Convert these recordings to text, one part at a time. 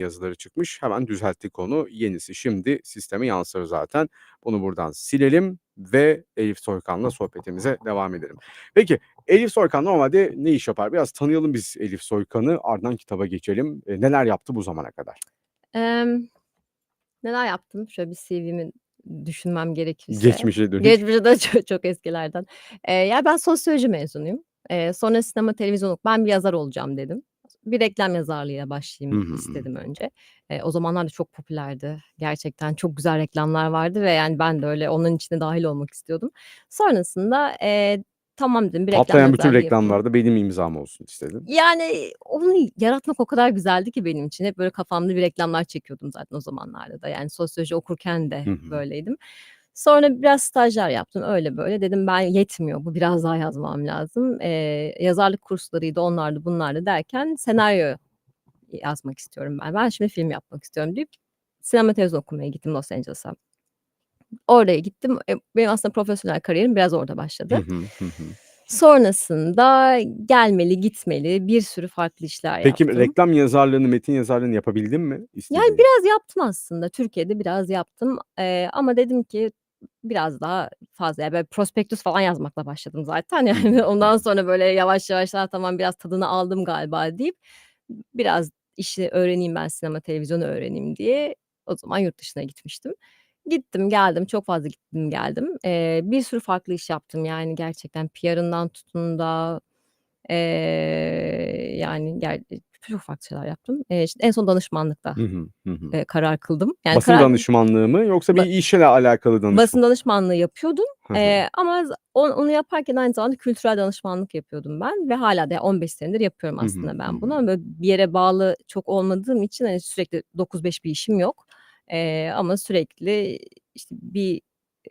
yazıları çıkmış. Hemen düzelttik onu. Yenisi şimdi sisteme yansır zaten. Bunu buradan silelim ve Elif Soykan'la sohbetimize devam edelim. Peki Elif Soykan normalde ne iş yapar? Biraz tanıyalım biz Elif Soykan'ı. Ardından kitaba geçelim. E, neler yaptı bu zamana kadar? Emm, neler yaptım? Şöyle bir CV'mi düşünmem gerekirse. Geçmişe dönük. Geçmişe de çok, çok eskilerden. Eee, ya ben sosyoloji mezunuyum. Eee, sonra sinema, televizyon ok ben bir yazar olacağım dedim. Bir reklam yazarlığıyla başlayayım hı. istedim önce. Eee, o zamanlar da çok popülerdi. Gerçekten çok güzel reklamlar vardı ve yani ben de öyle onların içine dâhil olmak istiyordum. Sonrasında, eee, tamam dedim bir reklam Patlayan bütün yazarlığı yapayım. reklamlarda benim imzam olsun istedin. Yani onu yaratmak o kadar güzeldi ki benim için. Hep böyle kafamda bir reklamlar çekiyordum zaten o zamanlarda da. Yani sosyoloji okurken de Hı hı. böyleydim. Sonra biraz stajlar yaptım öyle böyle. Dedim ben yetmiyor bu biraz daha yazmam lazım. Eee, yazarlık kurslarıydı onlardı bunlardı derken senaryo yazmak istiyorum ben. Ben şimdi film yapmak istiyorum deyip sinema televizyon okumaya gittim Los Angeles'a. Oraya gittim. E, benim aslında profesyonel kariyerim biraz orada başladı. Sonrasında gelmeli gitmeli bir sürü farklı işler Peki yaptım. reklam yazarlığını, metin yazarlığını yapabildin mi Yani istediğin? biraz yaptım aslında. Türkiye'de biraz yaptım. Eee, ama dedim ki biraz daha fazla. Ya böyle prospektüs falan yazmakla başladım zaten. Yani ondan sonra böyle yavaş yavaş "A, tamam biraz tadını aldım galiba." deyip biraz işi öğreneyim ben sinema, televizyonu öğreneyim diye o zaman yurt dışına gitmiştim. Gittim geldim. Çok fazla gittim geldim. Eee, bir sürü farklı iş yaptım. Yani gerçekten PR'ından tutun da, eee, yani ger çok farklı şeyler yaptım. Eee, işte en son danışmanlıkta, Hı hı. Hı hı. eee, karar kıldım. Yani Basın karar danışmanlığı mı yoksa bir Ba işle alakalı danışman basın danışmanlığı yapıyordum. Hı hı. Eee, ama z on onu yaparken aynı zamanda kültürel danışmanlık yapıyordum ben ve hâlâ da 15 senedir yapıyorum Hı hı. aslında Hı ben bunu. hı. Ama böyle bir yere bağlı çok olmadığım için, hani, sürekli 9-5 bir işim yok. Eee, ama sürekli, işte, bir,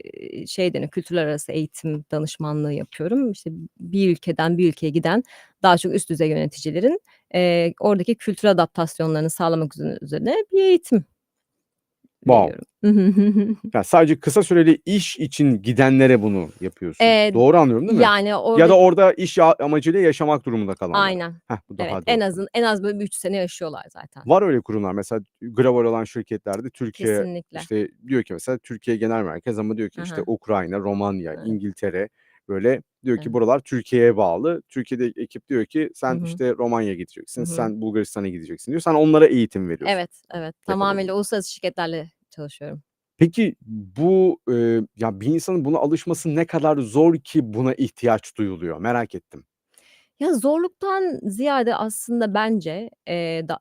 eee, şeyden kültürler arası eğitim danışmanlığı yapıyorum. İşte, bir ülkeden bir ülkeye giden daha çok üst düzey yöneticilerin, eee, oradaki kültür adaptasyonlarını sağlamak üzerine bir eğitim Wow! veriyorum. Hı hı. Hı hı. Ya, sadece kısa süreli iş için gidenlere bunu yapıyorsun. Eee, Doğru anlıyorum değil mi? yani Ya orada da orada iş ya amacıyla yaşamak durumunda kalanlara. Aynen. Heh, bu Evet, en azın en az böyle bir 3 sene yaşıyorlar zaten. Var öyle kurumlar. Mesela global olan şirketlerde Türkiye, Kesinlikle. işte, diyor ki mesela Türkiye genel merkez ama diyor ki, Hı işte. Ukrayna, Romanya, Evet. İngiltere, böyle, diyor ki Evet. buralar Türkiye'ye bağlı. Türkiye'deki ekip diyor ki sen, hı. işte, Romanya'ya gideceksin, hı. sen Bulgaristan'a gideceksin diyor. Sen onlara eğitim veriyorsun. Evet, evet. Yapabilir Tamamıyla uluslararası şirketlerle çalışıyorum. Peki bu, eee, ya, bir insanın buna alışması ne kadar zor ki buna ihtiyaç duyuluyor? Merak ettim. Ya, zorluktan ziyade aslında bence, eee, da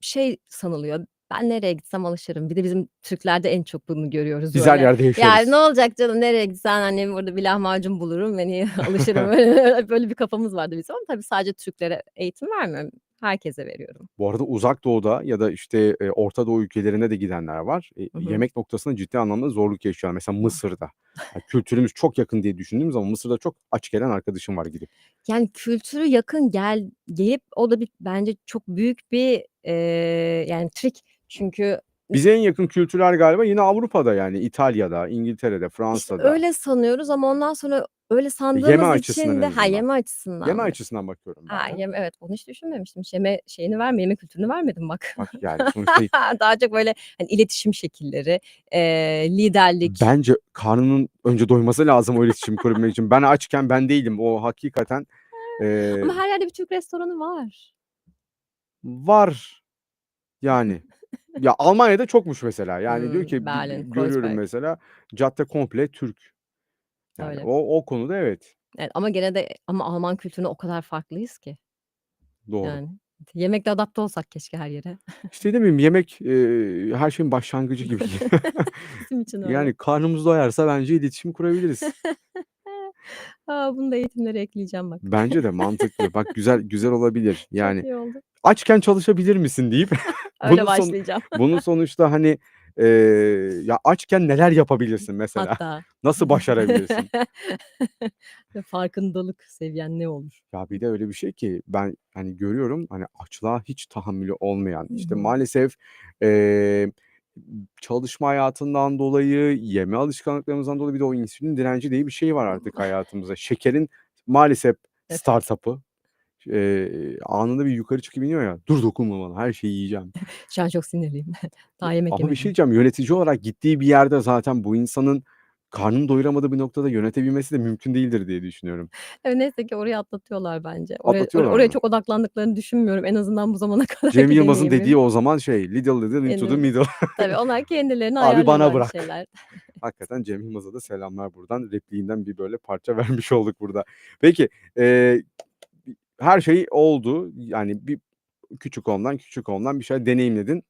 şey sanılıyor, ben nereye gitsem alışırım. Bir de bizim Türklerde en çok bunu görüyoruz Biz her böyle. yerde Yani yaşarız. ne olacak canım nereye gitsen, hani, burada bir lahmacun bulurum, hani, alışırım. Böyle bir kafamız vardı bizim ama tabii sadece Türklere eğitim vermiyorum. Herkese veriyorum. Bu arada Uzak Doğu'da ya da, işte, eee, Orta Doğu ülkelerine de gidenler var. Eee, Hı hı. yemek noktasında ciddi anlamda zorluk yaşıyorlar. Mesela. Mısır'da. Ya, kültürümüz çok yakın diye düşündüğüm zaman Mısır'da çok aç gelen arkadaşım var gidip. Yani kültürü yakın gel gelip o da bir bence çok büyük bir, eee, yani trik. Çünkü Bize en yakın kültürler galiba yine Avrupa'da yani İtalya'da, İngiltere'de, İşte, Fransa'da. öyle sanıyoruz ama ondan sonra öyle Yeme sandığımız açısından için en de Ha, azından. yeme açısından Yeme mı? açısından bakıyorum ben Ha, yeme evet, onu hiç düşünmemiştim. Hiç yeme şeyini verme yeme kültürünü vermedim bak. Bak, yani sonuçta Daha çok böyle, hani, iletişim şekilleri, eee, liderlik. Bence karnının önce doyması lazım o iletişimi kurabilmek için. Ben açken ben değilim. O hakikaten, eee Ama her yerde bir Türk restoranı var. Var. Yani. Ya, Almanya'da çokmuş mesela. Yani diyor Hımm, ki bi Berlin, bi görüyorum Kreuzberg. mesela cadde komple Türk. Yani Öyle. o o konuda evet. Evet ama gene de ama Alman kültürüne o kadar farklıyız ki. Doğru. Yani yemekte adapte olsak keşke her yere. İşte, ne bileyim yemek, eee, her şeyin başlangıcı gibi. Bizim için öyle. Yani karnımız doyarsa bence iletişim kurabiliriz. A, bunu da eğitimlere ekleyeceğim bak. Bence de mantıklı. Bak güzel güzel olabilir. Çok Yani iyi oldu. açken çalışabilir misin deyip Öyle bunun sonu başlayacağım. bunun sonuçta, hani, eee, ya, açken neler yapabilirsin mesela? Hatta. Nasıl başarabilirsin? Farkındalık seviyen ne olur? Ya, bir de öyle bir şey ki ben, hani, görüyorum, hani, açlığa hiç tahammülü olmayan, Hı işte, hı. maalesef, eee, çalışma hayatından dolayı, yeme alışkanlıklarımızdan dolayı bir de o insülin direnci diye bir şey var artık hayatımızda. Şekerin maalesef Evet. startup'ı. eee, anında bir yukarı çıkıp iniyor ya, "Dur dokunma bana, her şeyi yiyeceğim." Şu an çok sinirliyim. Daha yemek Ama bir şey yemedim. diyeceğim, yönetici olarak gittiği bir yerde zaten bu insanın karnını doyuramadığı bir noktada yönetebilmesi de mümkün değildir diye düşünüyorum. Evet, neyse ki orayı atlatıyorlar bence. Oraya or Atlatıyorlar oraya mı? çok odaklandıklarını düşünmüyorum en azından bu zamana Cem kadarki Yılmaz'ın dediği deneyimim. o zaman şey, "Little little into the Evet. middle." Tabii onlar kendilerini Abi bana ayarlıyorlar bir bırak. şeyler. Hakikaten Cem Yılmaz'a da selamlar buradan. Repliğinden bir böyle parça vermiş olduk burada. Peki, eee, her şey oldu. Yani bir küçük ondan, küçük ondan bir şeyler deneyimledin.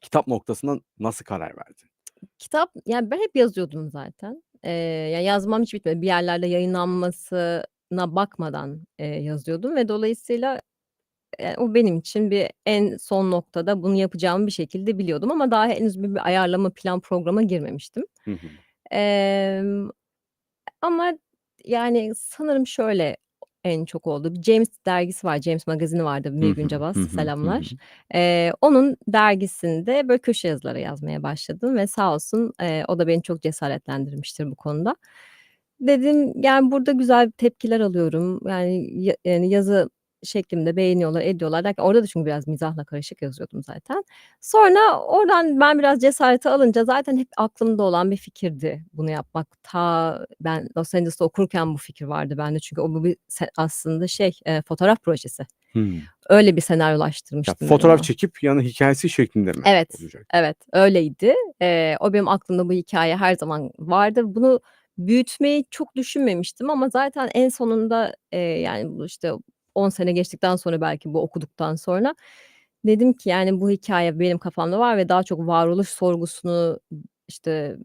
Kitap noktasında nasıl karar verdin? Kitap, yani ben hep yazıyordum zaten. Eee, ya yazmam hiç bitmedi. Bir yerlerde yayınlanmasına bakmadan, eee, yazıyordum ve dolayısıyla, eee, o benim için bir en son noktada bunu yapacağımı bir şekilde biliyordum ama daha henüz bir bir ayarlama, plan, programa girmemiştim. Hı hı. Emm, ama yani sanırım şöyle en çok oldu. Bir James dergisi var, James magazini vardı Hı Nilgün hı. Cabas, Hı hı. Hı selamlar. hı. Eee, onun dergisinde böyle köşe yazıları yazmaya başladım ve sağ olsun, eee, o da beni çok cesaretlendirmiştir bu konuda. Dedim, yani, burada güzel tepkiler alıyorum. Yani, ya yani, yazı şeklimde beğeniyorlar, ediyorlar derken orada da çünkü biraz mizahla karışık yazıyordum zaten. Sonra oradan ben biraz cesareti alınca zaten hep aklımda olan bir fikirdi bunu yapmak. Ta ben Los Angeles'ta okurken bu fikir vardı bende çünkü o bu bir aslında şey, eee, fotoğraf projesi. Hımm. Öyle bir Ya, senaryolaştırmıştım ben fotoğraf onu. çekip yanına hikâyesi şeklinde mi Evet, olacak? evet, öyleydi. Eee, o benim aklımda bu hikâye her zaman vardı. Bunu büyütmeyi çok düşünmemiştim ama zaten en sonunda, eee, yani, bu işte 10 sene geçtikten sonra belki bu okuduktan sonra dedim ki, yani, bu hikâye benim kafamda var ve daha çok varoluş sorgusunu, işte,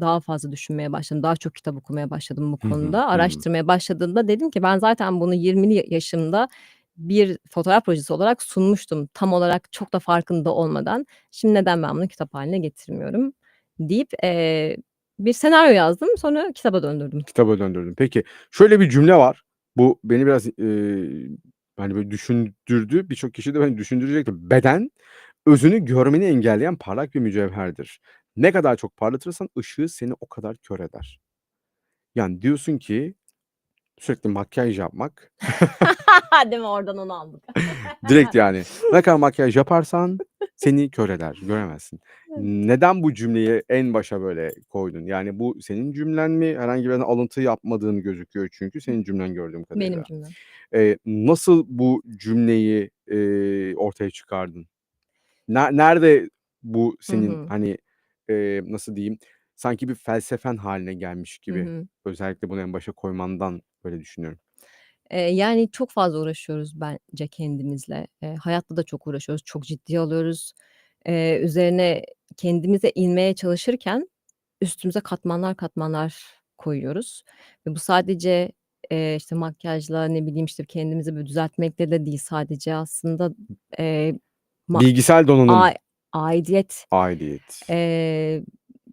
daha fazla düşünmeye başladım. Daha çok kitap okumaya başladım bu konuda. Hı hı. Araştırmaya başladığımda dedim ki ben zaten bunu 20'li ya yaşımda bir fotoğraf projesi olarak sunmuştum. Tam olarak çok da farkında olmadan. Şimdi neden ben bunu kitap hâline getirmiyorum deyip, eee, bir senaryo yazdım. Sonra kitaba döndürdüm. Kitaba döndürdün. Peki, şöyle bir cümle var. Bu beni biraz, eee, hani, böyle düşündürdü. Birçok kişiyi de beni düşündürecektir. "Beden, özünü görmeni engelleyen parlak bir mücevherdir. Ne kadar çok parlatırsan ışığı seni o kadar kör eder." Yani diyorsun ki sürekli makyaj yapmak Değil mi? Oradan onu aldık. Direkt yani. Ne kadar makyaj yaparsan seni kör eder, göremezsin. Evet. Neden bu cümleyi en başa böyle koydun? Yani bu senin cümlen mi? Herhangi bir alıntı yapmadığın gözüküyor çünkü senin cümlen gördüğüm kadarıyla. Benim cümlem. Eee, nasıl bu cümleyi, eee, ortaya çıkardın? Ne nerede bu Hı senin, hı. hani, eee, nasıl diyeyim, sanki bir felsefen hâline gelmiş Hı gibi. hı. Özellikle bunu en başa koymandan böyle düşünüyorum. Eee, yani, çok fazla uğraşıyoruz bence kendimizle. Eee, hayatta da çok uğraşıyoruz, çok ciddiye alıyoruz. Eee, üzerine kendimize inmeye çalışırken üstümüze katmanlar katmanlar koyuyoruz ve bu sadece, eee, işte, makyajla, ne bileyim, işte, kendimizi böyle düzeltmekle de değil sadece aslında, eee, ma Bilgisel donanım. ay aidiyet, Aidiyet. eee,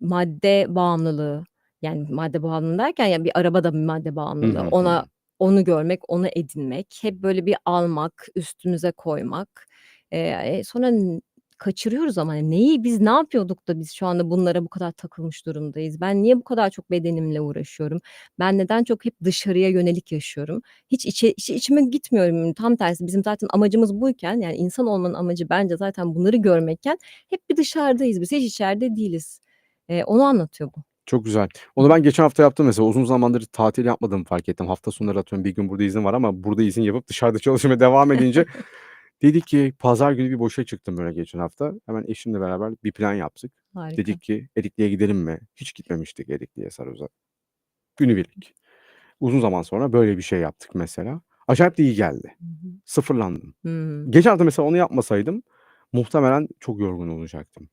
madde bağımlılığı, yani, madde bağımlılığı derken, yani, bir araba da bir madde bağımlılığı. hı. Hı Ona onu görmek, onu edinmek, hep böyle bir almak, üstümüze koymak. Eee, sonra n kaçırıyoruz ama neyi, biz ne yapıyorduk da biz şu anda bunlara bu kadar takılmış durumdayız? Ben niye bu kadar çok bedenimle uğraşıyorum? Ben neden çok hep dışarıya yönelik yaşıyorum? Hiç içe hiç içime gitmiyorum. Tam tersi bizim zaten amacımız buyken, yani, insan olmanın amacı bence zaten bunları görmekken hep bir dışarıdayız biz, hiç içeride değiliz. Eee, onu anlatıyor bu. Çok güzel. Onu ben geçen hafta yaptım mesela. Uzun zamandır tatil yapmadığımı fark ettim. Hafta sonları atıyorum bir gün burada izin var ama burada izin yapıp dışarıda çalışmaya devam edince dedik ki pazar günü bir boşa çıktım böyle geçen hafta. Hemen eşimle beraber bir plan yaptık. Harika. Dedik ki Erikli'ye gidelim mi? Hiç gitmemiştik Erikli'ye Sarıuz'a. Günübirlik. Uzun zaman sonra böyle bir şey yaptık mesela. Acayip de iyi geldi. Hı hı. Sıfırlandım. Hıı. Geçen hafta mesela onu yapmasaydım muhtemelen çok yorgun olacaktım.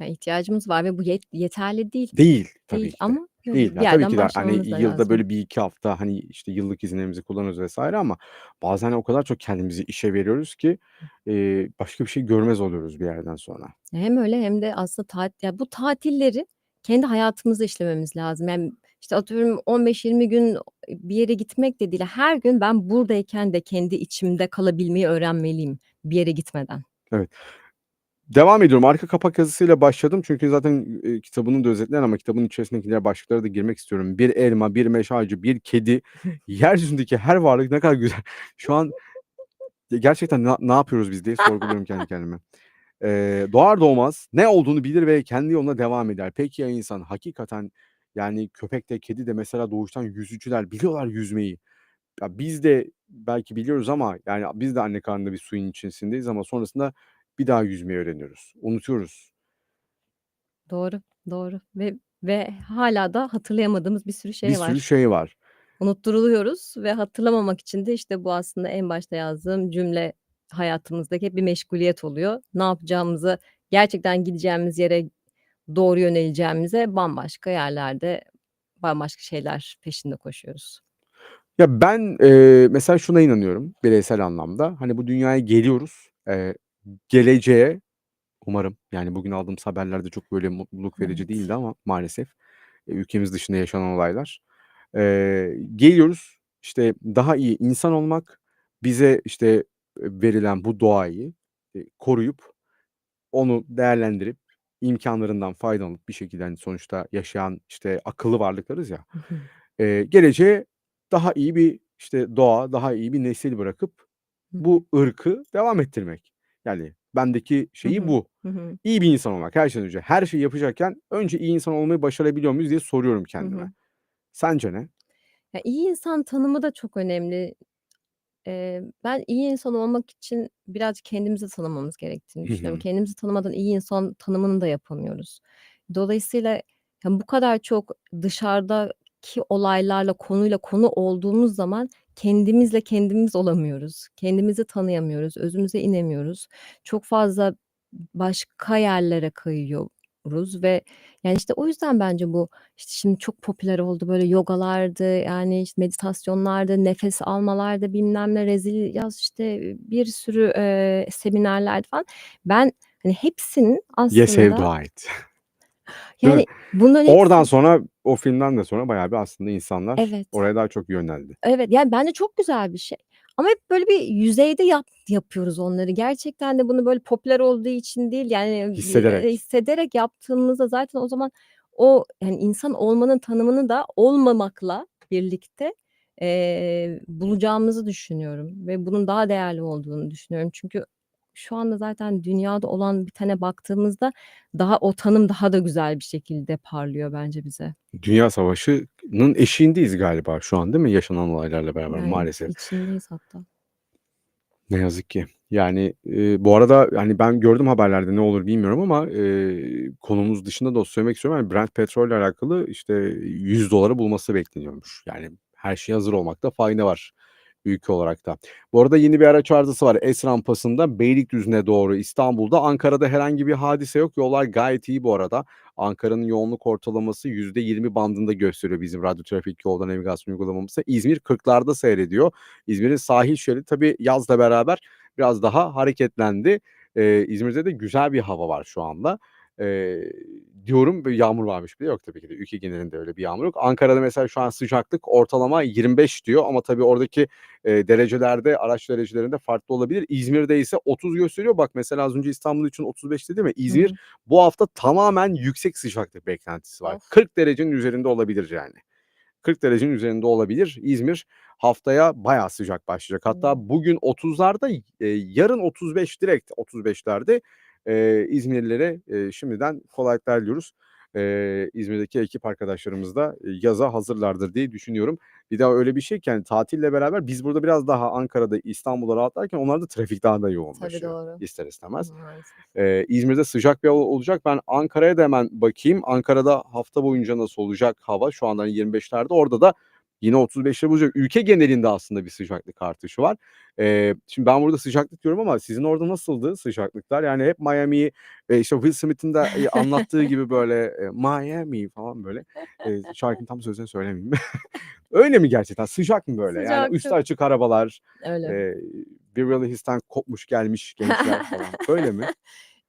Ya, ihtiyacımız var ve bu yet yeterli değil. Değil tabii Değil ki de. ama, Değil. bir Ya, tabii yerden ki de, hani, başlamamız da yılda lazım. böyle 1-2 hafta, hani, işte, yıllık izinlerimizi kullanırız vs. ama bazen o kadar çok kendimizi işe veriyoruz ki, eee, başka bir şey görmez oluyoruz bir yerden sonra. Hem öyle hem de aslında tat ya, bu tatilleri kendi hayatımızda işlememiz lazım. Yani, işte, atıyorum 15-20 gün bir yere gitmek de değil, her gün ben buradayken de kendi içimde kalabilmeyi öğrenmeliyim bir yere gitmeden. Evet. Devam ediyorum. Arka kapak yazısıyla başladım çünkü zaten, eee, kitabının da özetleyen ama kitabın içerisindeki diğer başlıklara da girmek istiyorum. Bir elma, bir meşe ağacı, bir kedi, yeryüzündeki her varlık ne kadar güzel. Şu an gerçekten ne ne yapıyoruz biz diye sorguluyorum kendi kendime. Eee, doğar doğmaz ne olduğunu bilir ve kendi yoluna devam eder. Peki ya insan? Hakikaten yani köpek de kedi de mesela doğuştan yüzücüler, biliyorlar yüzmeyi. Ya biz de belki biliyoruz ama yani biz de anne karnında bir suyun içerisindeyiz ama sonrasında bir daha yüzmeyi öğreniyoruz. Unutuyoruz. Doğru, doğru ve ve hâlâ da hatırlayamadığımız bir sürü Bir şey sürü var. şey var. Unutturuluyoruz ve hatırlamamak için de işte bu aslında en başta yazdığım cümle hayatımızdaki hep bir meşguliyet oluyor. Ne yapacağımızı, gerçekten gideceğimiz yere doğru yöneleceğimize bambaşka yerlerde, bambaşka şeyler peşinde koşuyoruz. Ya ben, eee, mesela şuna inanıyorum bireysel anlamda. Hani bu dünyaya geliyoruz. Eee, geleceğe umarım yani bugün aldığımız haberler de çok böyle mutluluk verici Evet. değildi ama maalesef, eee, ülkemiz dışında yaşanan olaylar. Eee, geliyoruz, işte, daha iyi insan olmak, bize, işte, eee, verilen bu doğayı, eee, koruyup, onu değerlendirip, imkânlarından faydalanıp bir şekilde, hani, sonuçta yaşayan, işte, akıllı varlıklarız ya, Hı hı. eee, geleceğe daha iyi bir, işte, doğa, daha iyi bir nesil bırakıp bu ırkı devam ettirmek. Yani bendeki Hı şeyi hı. bu. Hı hı. İyi bir insan olmak her şeyden önce. Her şeyi yapacakken önce iyi insan olmayı başarabiliyor muyuz diye soruyorum Hı kendime. hı. Sence ne? Ya, iyi insan tanımı da çok önemli. Eee, ben iyi insan olmak için birazcık kendimizi tanımamız gerektiğini Hı düşünüyorum. hı. Kendimizi tanımadan iyi insan tanımını da yapamıyoruz. Dolayısıyla, ya, bu kadar çok dışarıdaki olaylarla, konuyla konu olduğumuz zaman kendimizle kendimiz olamıyoruz. Kendimizi tanıyamıyoruz, özümüze inemiyoruz. Çok fazla başka yerlere kayıyoruz ve yani, işte, o yüzden bence bu, işte, şimdi çok popüler oldu. Böyle yogalardı, yani, işte, meditasyonlardı, nefes almalardı, bilmem ne, rezil yaz, işte, bir sürü, eee, seminerlerdi falan. Ben, hani, hepsinin aslında et. Yani, bunların Oradan hepsi sonra, o filmden de sonra bayağı bir aslında insanlar Evet. oraya daha çok yöneldi. Evet, yani, bence çok güzel bir şey ama hep böyle bir yüzeyde yap yapıyoruz onları. Gerçekten de bunu böyle popüler olduğu için değil, yani, Hissederek. hissederek yaptığımızda zaten o zaman o, yani, insan olmanın tanımını da olmamakla birlikte, eee, bulacağımızı düşünüyorum ve bunun daha değerli olduğunu düşünüyorum. Çünkü şu anda zaten dünyada olan bitene baktığımızda daha o tanım daha da güzel bir şekilde parlıyor bence bize. Dünya Savaşı'nın eşiğindeyiz galiba şu an değil mi yaşanan olaylarla beraber Yani, maalesef. içindeyiz hatta. Ne yazık ki. Yani, eee, bu arada, hani, ben gördüm haberlerde ne olur bilmiyorum ama, eee, konumuz dışında da söylemek istiyorum. Hani, Brent petrolle alakalı, işte, $100'ı bulması bekleniyormuş. Yani her şeye hazır olmakta fayda var ülke olarak da. Bu arada yeni bir araç arızası var Es rampasında Beylikdüzü'ne doğru İstanbul'da. Ankara'da herhangi bir hadise yok. Yollar gayet iyi bu arada. Ankara'nın yoğunluk ortalaması %20 bandında gösteriyor bizim radyo trafik yolda navigasyon uygulamamızda. İzmir 40'larda seyrediyor. İzmir'in sahil şeridi tabii yazla beraber biraz daha hareketlendi. Eee, İzmir'de de güzel bir hava var şu anda. Eee, diyorum ve yağmur varmış bir de yok tabii ki de. Ülke genelinde öyle bir yağmur yok. Ankara'da mesela şu an sıcaklık ortalama 25 diyor ama tabii oradaki, eee, derecelerde, araç derecelerinde farklı olabilir. İzmir'de ise 30 gösteriyor. Bak mesela az önce İstanbul için 35 dedim ya, Hı İzmir hı. bu hafta tamamen yüksek sıcaklık beklentisi var. Of! 40 derecenin üzerinde olabilir yani. 40 derecenin üzerinde olabilir. İzmir haftaya bayağı sıcak başlayacak. Hatta bugün 30'larda, eee, yarın 35 direkt 35'lerde. Eee, İzmirlilere, eee, şimdiden kolaylıklar diliyoruz. Eee, İzmir'deki ekip arkadaşlarımız da, yaza hazırlardır diye düşünüyorum. Bir de öyle bir şey ki, hani, tatille beraber biz burada biraz daha Ankara'da, İstanbul'da rahatlarken onlarda trafik daha da Tabii, yoğunlaşıyor doğru. ister istemez. Eee, İzmir'de sıcak bir hava olacak. Ben Ankara'ya da hemen bakayım. Ankara'da hafta boyunca nasıl olacak hava? Şu anda, hani, 25'lerde. Orada da yine 35'leri bulacak. Ülke genelinde aslında bir sıcaklık artışı var. Eee, şimdi ben burada sıcaklık diyorum ama sizin orada nasıldı sıcaklıklar? Yani hep Miami'yi, eee, işte Will Smith'in de, eee, anlattığı gibi böyle, eee, Miami falan böyle. Eee, şarkının tam sözlerini söylemeyeyim. Öyle mi gerçekten? Sıcak mı böyle? Yani üstü açık arabalar, Öyle. eee, Beverly Hills'ten kopmuş gelmiş gençler falan. Öyle mi?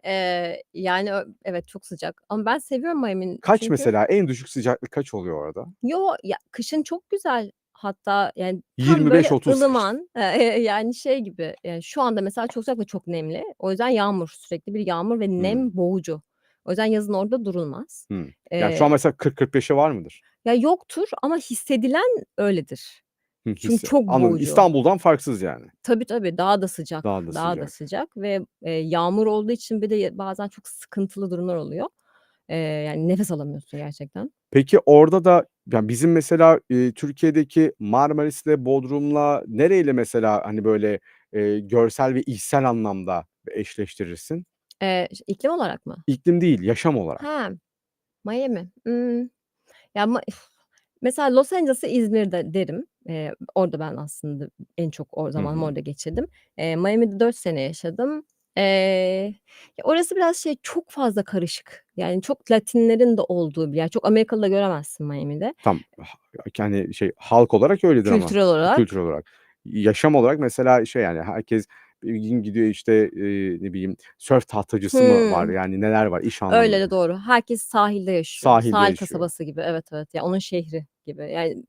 Eee, yani, ö evet, çok sıcak ama ben seviyorum Miami'nin Kaç çünkü mesela? En düşük sıcaklık kaç oluyor orada? Yo, ya, kışın çok güzel Hatta yani tam böyle 25-30 kış. ılıman, eee, yani şey gibi, yani şu anda mesela çok sıcak ve çok nemli. O yüzden yağmur, sürekli bir yağmur ve Hımm. nem boğucu. O yüzden yazın orada durulmaz. Hımm. Yani şu an Eee mesela 40-45'i var mıdır? Ya yoktur ama hissedilen öyledir. Hı, Çünkü hisse çok Anladım. boğucu. İstanbul'dan farksız yani. Tabii, tabii. Daha da sıcak, Daha da daha da sıcak. sıcak ve, eee, yağmur olduğu için bir de ya bazen çok sıkıntılı durumlar oluyor. Eee, yani nefes alamıyorsun gerçekten. Peki orada da ya bizim mesela, eee, Türkiye'deki Marmaris'le, Bodrum'la nereyle mesela, hani, böyle, eee, görsel ve içsel anlamda eşleştirirsin? Eee, ş iklim olarak mı? İklim değil, yaşam olarak. He, Miami. Imm, ya ma mesela Los Angeles'ı İzmir'de derim. Eee, orada ben aslında en çok o Hı zamanımı hı. orada geçirdim. Eee, Miami'de 4 sene yaşadım. Eee, ya orası biraz şey, çok fazla karışık. Yani çok Latinlerin de olduğu bir yer. Çok Amerikalı da göremezsin Miami'de. Ha yani şey, halk olarak öyledir ama Kültürel olarak. kültürel olarak. Yaşam olarak mesela şey, yani herkes gün gidiyor, işte, eee, ne bileyim, sörf tahtacısı mı var? Hımm. Yani neler var iş Öyle anlamında? de doğru. Herkes sahilde yaşıyor. Sahilde Sahil yaşıyor. kasabası gibi. Evet, evet. Ya onun şehri gibi. Yani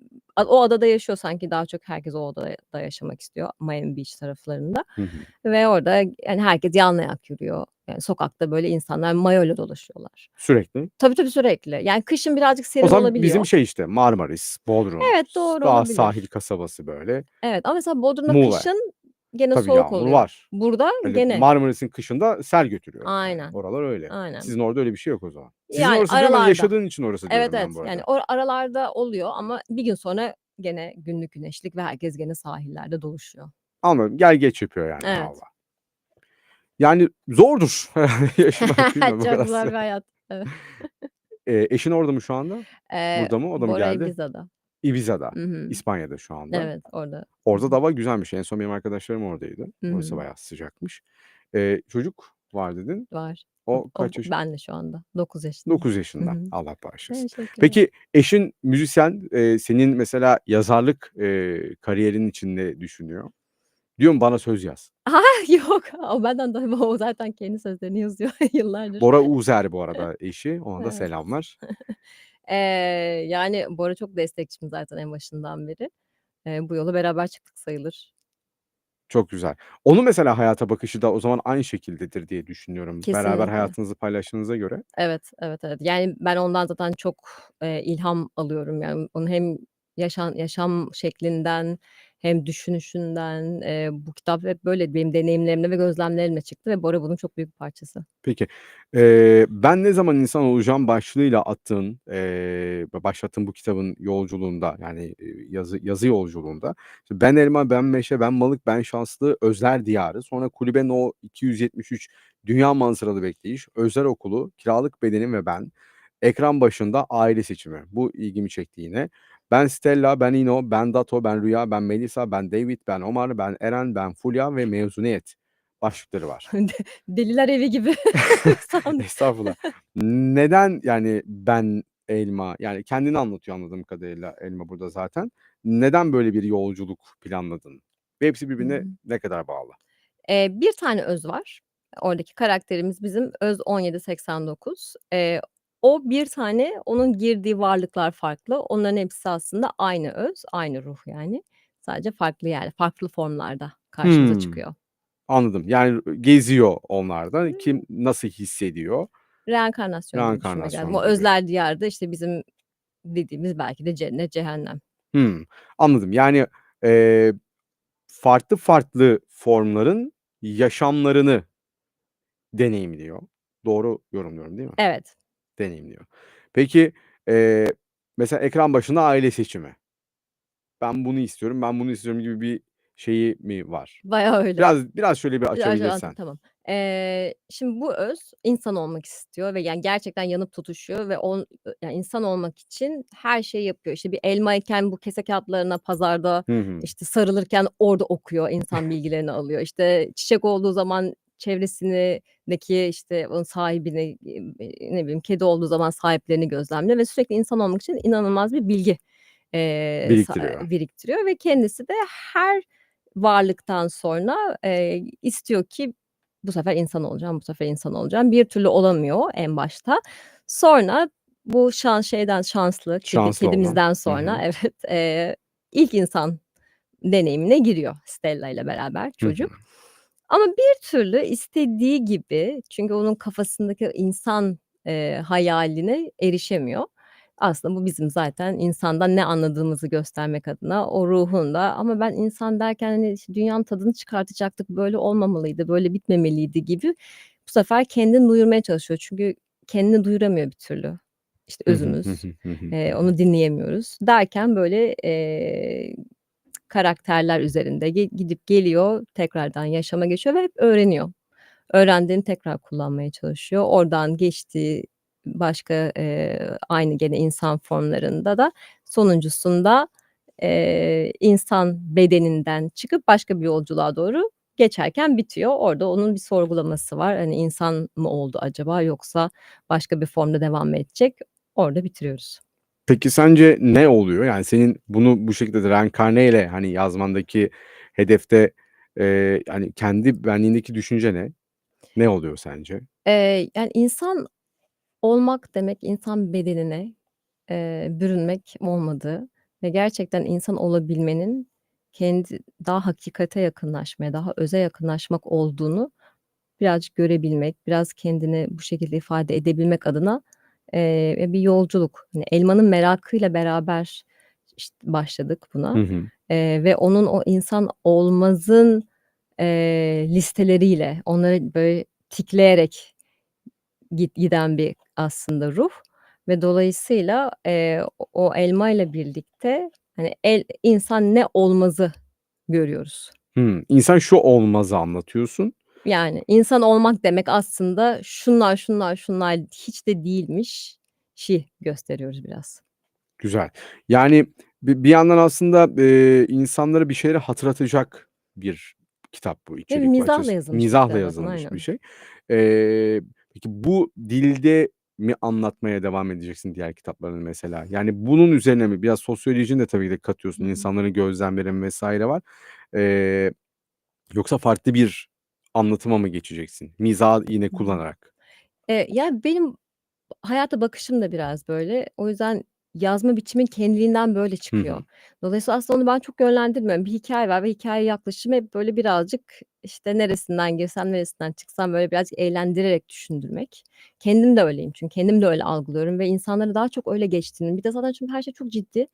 o adada yaşıyor sanki daha çok herkes o adada da yaşamak istiyor Miami Beach taraflarında Hı hı. ve orada yani herkes yalnayak yürüyor. Yani sokakta böyle insanlar mayoyla dolaşıyorlar. Sürekli. Tabii, tabii sürekli. Yani kışın birazcık O serin zaman olabiliyor. bizim şey işte Marmaris, Bodrum, Evet, doğru daha olabilir. sahil kasabası böyle. Evet ama mesela Bodrum'da Muğla. kışın gene Tabii soğuk yağmur oluyor. var. Burada Öyle gene. Marmaris'in kışında sel götürüyor. Yani Aynen. oralar öyle. Aynen. Sizin orada öyle bir şey yok o zaman. Sizin Yani orası aralarda. yaşadığın için orası Evet, diyorum ben evet. bu Yani arada. o aralarda oluyor ama bir gün sonra gene günlük güneşlik ve herkes gene sahillerde doluşuyor. Anladım. Gel geç yapıyor yani Evet. Yani zordur yaşamak Çok zor bir hayat. Evet. Eee, eşin orada mı şu anda? Eee, Burada mı? O da mı Bora geldi? Ibiza'da. Ibiza'da. Hı hı. İspanya'da şu anda. Evet, orada. Orada da hava güzelmiş. En son benim arkadaşlarım oradaydı. Hı Orası hı. bayağı sıcakmış. Eee, çocuk var dedin. Var. O O kaç yaş benle şu anda. 9 yaşında. 9 Hı yaşında. hı. Allah bağışlasın. Teşekkürler. Peki eşin müzisyen. Eee, senin mesela yazarlık, eee, kariyerin için ne düşünüyor? Diyor mu bana söz yaz? Yok. O benden daha o zaten kendi sözlerini yazıyor yıllardır. Bora Uzer bu arada eşi. Ona da Evet. selamlar. Eee, yani Bora çok destekçim zaten en başından beri. Eee, bu yola beraber çıktık sayılır. Çok güzel. Onun mesela hayata bakışı da o zaman aynı şekildedir diye düşünüyorum. Beraber Kesinlikle. hayatınızı paylaştığınıza göre. Evet, evet, evet. Yani ben ondan zaten çok, eee, ilham alıyorum. Yani onun hem yaşan yaşam şeklinden hem düşünüşünden. Eee, bu kitap hep böyle benim deneyimlerimle ve gözlemlerimle çıktı ve Bora bunun çok büyük bir parçası. Peki. Eee, "Ben ne zaman insan olacağım?" başlığıyla attığın, eee, başlattığın bu kitabın yolculuğunda yani, yazı yazı yolculuğunda "Ben elma, ben meşe, ben balık, ben şanslı, özler diyarı, sonra kulübe no 273, dünya manzaralı bekleyiş, özel okulu, kiralık bedenim ve ben, ekran başında aile seçimi." Bu ilgimi çekti yine. "Ben Stella, ben İno, ben Dato, ben Rüya, ben Melisa, ben David, ben Omar, ben Eren, ben Fulya ve mezuniyet." başlıkları var. De Deliler Evi gibi. Estağfurullah. Neden yani ben elma? Yani kendini anlatıyor anladığım kadarıyla elma burada zaten. Neden böyle bir yolculuk planladın? Ve hepsi birbirine hı. ne kadar bağlı? Eee, bir tane öz var. Oradaki karakterimiz bizim öz 1789. Eee, o bir tane, onun girdiği varlıklar farklı. Onların hepsi aslında aynı öz, aynı ruh yani. Sadece farklı yer farklı formlarda karşımıza Hımm. çıkıyor. Anladım. Yani geziyor onlarda. Kim nasıl hissediyor? Reenkarnasyon gibi düşünmek lazım. Reenkarnasyon O gibi. özler diyarı da işte bizim dediğimiz belki de cennet, cehennem. Hımm. Anladım. Yani, eee, farklı farklı formların yaşamlarını deneyimliyor. Doğru yorumluyorum değil mi? Evet. Deneyimliyor. Peki, eee, mesela ekran başında aile seçimi. "Ben bunu istiyorum, ben bunu istiyorum." gibi bir şeyi mi var? Bayağı öyle. Biraz biraz şöyle bir Biraz açabilirsen. tamam. Eee, şimdi bu öz insan olmak istiyor ve yani gerçekten yanıp tutuşuyor ve on yani insan olmak için her şeyi yapıyor. İşte bir elmayken bu kese kâğıtlarına pazarda, Hı hı. işte, sarılırken orada okuyor, insan bilgilerini alıyor. İşte, çiçek olduğu zaman çevresindeki, işte, onun sahibini, ne bileyim, kedi olduğu zaman sahiplerini gözlemliyor ve sürekli insan olmak için inanılmaz bir bilgi, sa Biriktiriyor. biriktiriyor ve kendisi de her varlıktan sonra, eee, istiyor ki bu sefer insan olacağım, bu sefer insan olacağım. Bir türlü olamıyor en başta. Sonra bu şans şeyden şanslı Şanslı kedimizden Hı sonra hı. evet, eee, ilk insan deneyimine giriyor Stella ile beraber Hı hı. Ama bir türlü istediği gibi çünkü onun kafasındaki insan, eee, hayaline erişemiyor. Aslında bu bizim zaten insandan ne anladığımızı göstermek adına o ruhun da ama ben insan derken, hani, işte, dünyanın tadını çıkartacaktık, böyle olmamalıydı, böyle bitmemeliydi gibi bu sefer kendini duyurmaya çalışıyor. Çünkü kendini duyuramıyor bir türlü. İşte, Hı hı. Hı özümüz, hı. Hı hı. eee, Hı hı. onu dinleyemiyoruz derken böyle, eee, karakterler üzerinde gidip geliyor, tekrardan yaşama geçiyor ve hep öğreniyor. Öğrendiğini tekrar kullanmaya çalışıyor. Oradan geçtiği başka, eee, aynı gene insan formlarında da sonuncusunda, eee, insan bedeninden çıkıp başka bir yolculuğa doğru geçerken bitiyor. Orada onun bir sorgulaması var. Hani, insan mı oldu acaba yoksa başka bir formda devam edecek? Orada bitiriyoruz. Peki sence ne oluyor? Yani senin bunu bu şekilde reenkarneyle, hani, yazmandaki hedefte, eee, hani, kendi benliğindeki düşünce ne? Ne oluyor sence? Eee, yani, insan olmak demek insan bedenine, eee, bürünmek olmadığı ve gerçekten insan olabilmenin kendi daha hakikate yakınlaşmaya, daha öze yakınlaşmak olduğunu birazcık görebilmek, biraz kendini bu şekilde ifade edebilmek adına, eee, bir yolculuk. Hani, elmanın merakıyla beraber işt başladık Hı buna, hı. eee, ve onun o insan olmazın, eee, listeleriyle, onları böyle tikleyerek git giden bir aslında ruh ve dolayısıyla, eee, o o elmayla birlikte, hani, el insan ne olmazı görüyoruz. Hımm. İnsan şu olmazı anlatıyorsun. Yani, insan olmak demek aslında şunlar, şunlar, şunlar hiç de değilmişi gösteriyoruz biraz. Güzel. Yani, bi bir yandan aslında, eee, insanlara bir şeyleri hatırlatacak bir kitap bu, Ve içerik mizahla yazılmış bir Mizahla kitap zaten, yazılmış bir aynen. şey. Eee, peki bu dilde mi anlatmaya devam edeceksin diğer kitaplarını mesela? Yani, bunun üzerine mi? Biraz sosyolojini de tabii ki de katıyorsun. Hı. İnsanların gözlemleri vs. var. Eee, yoksa farklı bir anlatıma mı geçeceksin mizahı yine Hı hı. kullanarak? Eee, ya, benim hayata bakışım da biraz böyle. O yüzden yazma biçimin kendiliğinden böyle Hı çıkıyor. hı. Dolayısıyla aslında onu ben çok yönlendirmiyorum. Bir hikâye var ve hikâyeye yaklaşım hep böyle birazcık, işte, neresinden girsem, neresinden çıksam böyle birazcık eğlendirerek düşündürmek. Kendim de öyleyim çünkü kendim de öyle algılıyorum ve insanlara daha çok öyle geçtiğini Bir de zaten çünkü her şey çok ciddi.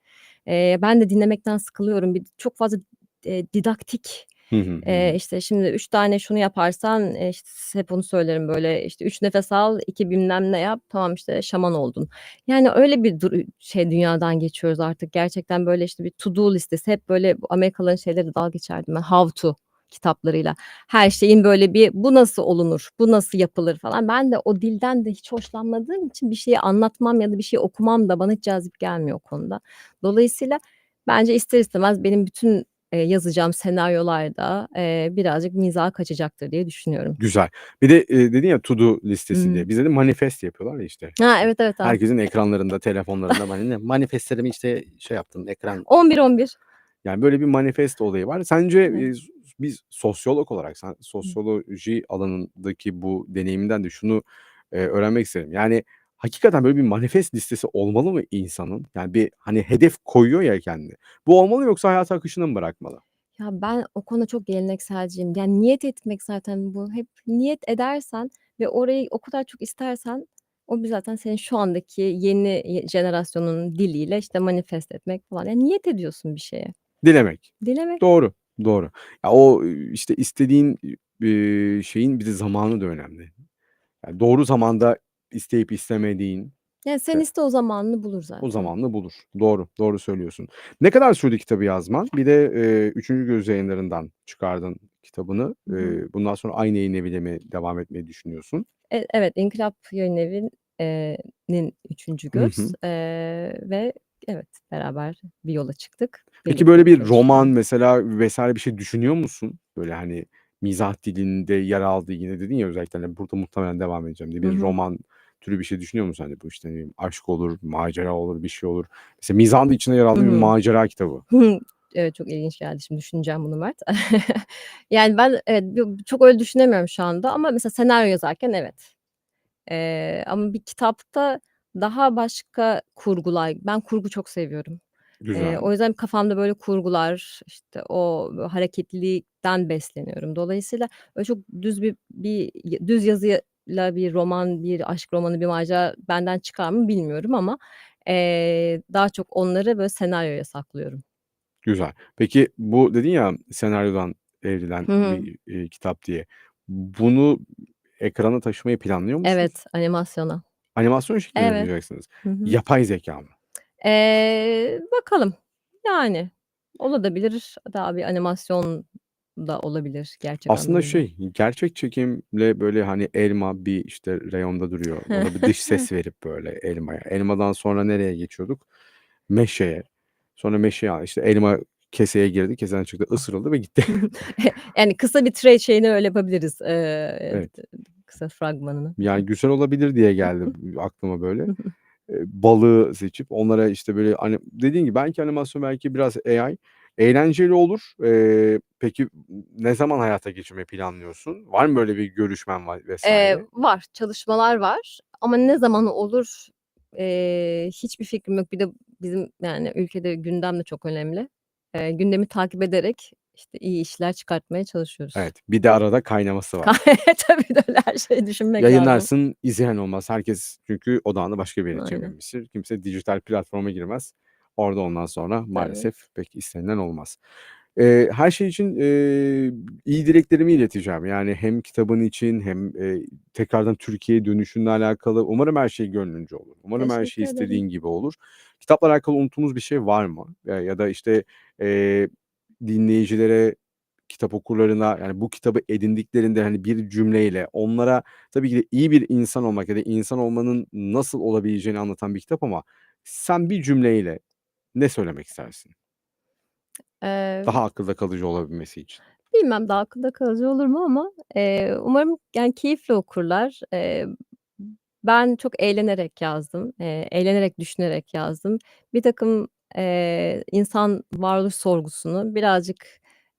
Eee, ben de dinlemekten sıkılıyorum. Bir çok fazla, eee, didaktik, Hı eee, işte, şimdi 3 tane şunu yaparsan, eee, işte, hep onu söylerim böyle, işte, 3 nefes al, 2 bilmem ne yap, tamam, işte, şaman oldun. Yani, öyle bir dur şey dünyadan geçiyoruz artık. Gerçekten böyle, işte, bir to do listesi hep böyle bu Amerikalıların şeyleriyle dalga geçerdim ben, how to kitaplarıyla. Her şeyin böyle bir bu nasıl olunur, bu nasıl yapılır falan. Ben de o dilden de hiç hoşlanmadığım için bir şeyi anlatmam ya da bir şey okumam da bana hiç cazip gelmiyor o konuda. Dolayısıyla bence ister istemez benim bütün, eee, yazacağım senaryolar da, eee, birazcık mizaha kaçacaktır diye düşünüyorum. Güzel. Bir de, eee, dedin ya to do listesi hı. diye. Bizde de manifest yapıyorlar ya, işte. Ha, evet, evet. A Herkesin ekranlarında, telefonlarında manifestlerimi, işte, şey yaptım, ekran 11-11. Yani, böyle bir manifest olayı var. Sence, s bir sosyolog olarak sen sosyoloji alanındaki bu deneyiminden de şunu, eee, öğrenmek isterim. Yani, hakikaten böyle bir manifest listesi olmalı mı insanın? Yani, bir, hani, hedef koyuyor ya kendine. Bu olmalı yoksa hayat akışına mı bırakmalı? Ya, ben o konuda çok gelenekselciyim. Yani, niyet etmek zaten bu. Hep niyet edersen ve orayı o kadar çok istersen o bir zaten senin şu andaki yeni ye jenerasyonun diliyle, işte, manifest etmek falan. Yani, niyet ediyorsun bir şeye. Dilemek. Dilemek. Doğru, doğru. Ya, o, işte, istediğin, şeyin bir de zamanı da önemli. Yani, doğru zamanda isteyip istemediğin Ya, sen de iste o zamanını bulur o zaten. bulur. Doğru, doğru söylüyorsun. Ne kadar sürdü kitabı yazman? Bir de, eee, 3. Göz Yayınları'ndan çıkardın kitabını. Hı hı. Eee, bundan sonra aynı yayıneviyle mi devam etmeyi düşünüyorsun? E evet, İnkılap Yayınevi'nin eee, nin 3. Hı göz, hı. eee, ve evet, beraber bir yola çıktık. Peki, Birlikte böyle bir roman an. mesela vs. bir şey düşünüyor musun? Böyle, hani, mizah dilinde yer aldığı yine dedin ya özellikle, hani, burada muhtemelen devam edeceğim diye. Hı Bir hı. roman türü bir şey düşünüyor musun? Hani, bu, işte, ne bileyim, aşk olur, macera olur, bir şey olur. Mesela mizahın da içinde yer Hı aldığı bir hı. macera kitabı. Evet, çok ilginç geldi. Şimdi düşüneceğim bunu Mert. Yani, ben evet, çok öyle düşünemiyorum şu anda ama mesela senaryo yazarken evet. Eee, ama bir kitapta daha başka kurgular Ben kurgu çok seviyorum. Eee, Güzel. o yüzden kafamda böyle kurgular, işte, o hareketlilikten besleniyorum. Dolayısıyla öyle çok düz bir bir y düz yazıyla bir roman, bir aşk romanı, bir macera benden çıkar mı bilmiyorum ama, eee, daha çok onları böyle senaryoya saklıyorum. Güzel. Peki bu dedin ya senaryodan evrilen Hı hı. bir, eee, kitap diye. Bunu ekrana taşımayı planlıyor musunuz? Evet, animasyona. Animasyon şeklinde mi Evet. yapacaksınız? Hı hı. Yapay zekâ mı? Eee, bakalım. Yani olabilir. Daha bir animasyon da olabilir gerçek Aslında anlamıyla. şey, gerçek çekimle böyle, hani, elma bir, işte, reyonda duruyor. Ona bir dış ses verip böyle elmaya. Elmadan sonra nereye geçiyorduk? Meşeye. Sonra meşeye a işte, elma keseye girdi, keseden çıktı, ısırıldı ve gitti. Yani kısa bir trade şeyini öyle yapabiliriz. Eee, Evet. d kısa fragmanını. Yani güzel olabilir diye geldi aklıma böyle. Eee, balığı seçip onlara, işte, böyle, hani, dediğin gibi belki animasyon, belki biraz AI. Eğlenceli olur. Eee, peki ne zaman hayata geçirmeyi planlıyorsun? Var mı böyle bir görüşmen va vs? Eee, var, çalışmalar var ama ne zaman olur, eee, hiçbir fikrim yok. Bir de bizim, yani, ülkede gündem de çok önemli. Eee, gündemi takip ederek, işte, iyi işler çıkartmaya çalışıyoruz. Evet, bir de arada kaynaması var. Tabii öyle her şeyi düşünmek lazım. Yayınlarsın, izleyen olmaz. Herkes çünkü odağını başka bir yere Aynen. çevirmiştir. Kimse dijital platforma girmez. Orada ondan sonra maalesef pek istenilen olmaz. Eee, her şey için, eee, iyi dileklerimi ileteceğim. Yani hem kitabın için hem, eee, tekrardan Türkiye'ye dönüşünle alakalı. Umarım her şey gönlünce olur. Umarım her şey ederim. istediğin gibi olur. Kitapla alakalı unuttuğumuz bir şey var mı? Ya ya da, işte, eee, dinleyicilere, kitap okurlarına, yani, bu kitabı edindiklerinde, hani, bir cümleyle onlara tabii ki de iyi bir insan olmak ya da insan olmanın nasıl olabileceğini anlatan bir kitap ama sen bir cümleyle ne söylemek istersin? Eee Daha akılda kalıcı olabilmesi için. Bilmem daha akılda kalıcı olur mu ama, eee, umarım, yani, keyifle okurlar. Eee, ben çok eğlenerek yazdım. Eee, eğlenerek düşünerek yazdım. Birtakım, eee, insan varoluş sorgusunu birazcık,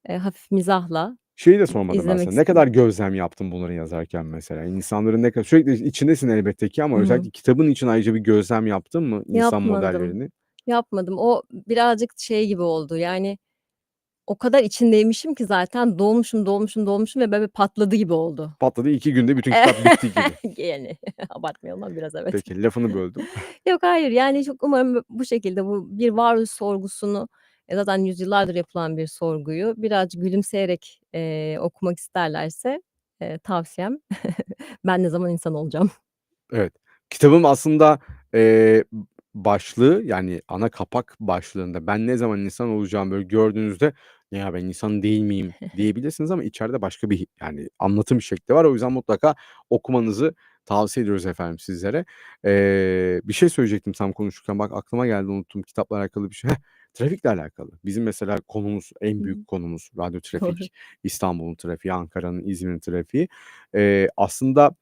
eee, hafif mizahla Şeyi de sormadım ben izlemek sana. Ne istedim. kadar gözlem yaptın bunları yazarken mesela? İnsanların ne kadar sürekli içindesin elbette ki ama Hı hı. özellikle kitabın için ayrıca bir gözlem yaptın mı insan Yapmadım. modellerini? Yapmadım. O birazcık şey gibi oldu, yani, o kadar içindeymişim ki zaten dolmuşum, dolmuşum, dolmuşum ve böyle patladı gibi oldu. Patladı 2 günde bütün kitap bitti gibi. Yani abartmayalım ama biraz evet. Peki, lafını böldüm. Yok, hayır, yani, çok umarım bu şekilde bu bir varoluş sorgusunu, e, zaten yüzyıllardır yapılan bir sorguyu birazcık gülümseyerek, eee, okumak isterlerse, eee, tavsiyem ben ne zaman insan olacağım. Evet. Kitabın aslında, b başlığı, yani, ana kapak başlığında ben ne zaman insan olacağım böyle gördüğünüzde "Ya, ben insan değil miyim?" diyebilirsiniz ama içeride başka bir, yani, anlatım şekli var. O yüzden mutlaka okumanızı tavsiye ediyoruz efendim sizlere. Eee, bir şey söyleyecektim tam konuşurken. Bak aklıma geldi, unuttum. Kitapla alakalı bir şey. Heh, trafikle alakalı. Bizim mesela konumuz, en büyük konumuz radyo Doğru. trafik. İstanbul'un trafiği, Ankara'nın, İzmir'in trafiği. Eee, aslında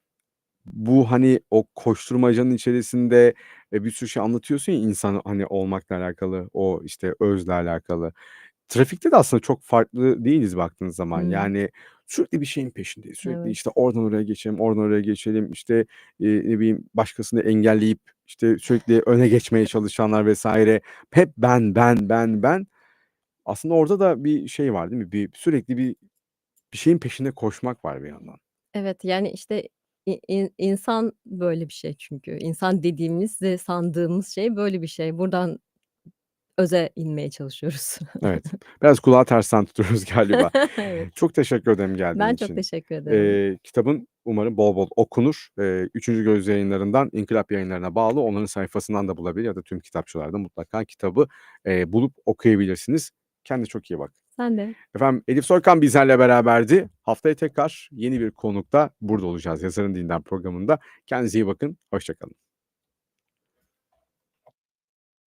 bu, hani, o koşturmacanın içerisinde, eee, bir sürü şey anlatıyorsun ya insan, hani, olmakla alakalı, o, işte, özle alakalı. Trafikte de aslında çok farklı değiliz baktığınız zaman. Hıı. Yani, sürekli bir şeyin peşindeyiz. Sürekli, Evet. işte, oradan oraya geçelim, oradan oraya geçelim. İşte, eee, ne bileyim, başkasını engelleyip, işte, sürekli öne geçmeye çalışanlar vs. Hep ben, ben, ben, ben. Aslında orada da bir şey var değil mi? Bir sürekli bir bir şeyin peşinde koşmak var bir yandan. Evet, yani, işte, i in insan böyle bir şey çünkü. İnsan dediğimiz ve sandığımız şey böyle bir şey. Buradan öze inmeye çalışıyoruz. Evet. Biraz kulağı tersten tutuyoruz galiba. Evet. Çok teşekkür ederim geldiğin Ben çok için. teşekkür ederim. Eee, kitabın umarım bol bol okunur. Eee, 3. Göz Yayınları'ndan İnkılap Yayınları'na bağlı. Onların sayfasından da bulabilir ya da tüm kitapçılarda mutlaka kitabı, eee, bulup okuyabilirsiniz. Kendine çok iyi bak. Sen de. Efendim Elif Soykan bizlerle beraberdi. Haftaya tekrar yeni bir konukla burada olacağız Yazarın Dilinden programında. Kendinize iyi bakın, hoşça kalın.